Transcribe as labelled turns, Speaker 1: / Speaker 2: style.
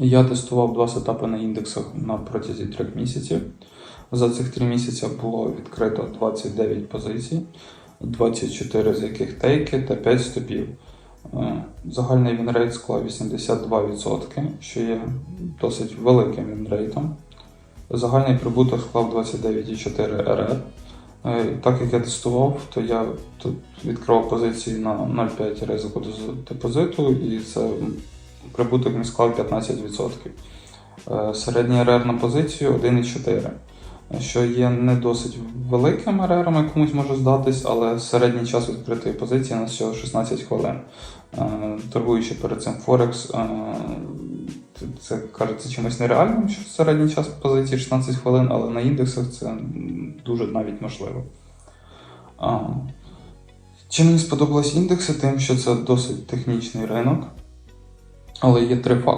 Speaker 1: Я тестував два сетапи на індексах на протязі трьох місяців. За цих три місяці було відкрито 29 позицій, 24 з яких тейки та 5 стопів. Е, Загальний вінрейт склав 82%, що є досить великим вінрейтом. Загальний прибуток склав 29,4 РР. Е, Так як я тестував, то я тут відкривав позиції на 0,5 ризику депозиту, і це прибуток мій склав 15%. Е, Середній РР на позицію 1,4, що є не досить великим РРом, комусь може здатись, але середній час відкритої позиції на всього 16 хвилин. Е, Торгуючи перед цим Форекс, е, це кажеться чимось нереальним, що середній час позиції 16 хвилин, але на індексах це дуже навіть можливо. Чим мені сподобались індекси, тим, що це досить технічний ринок, але є три фактори.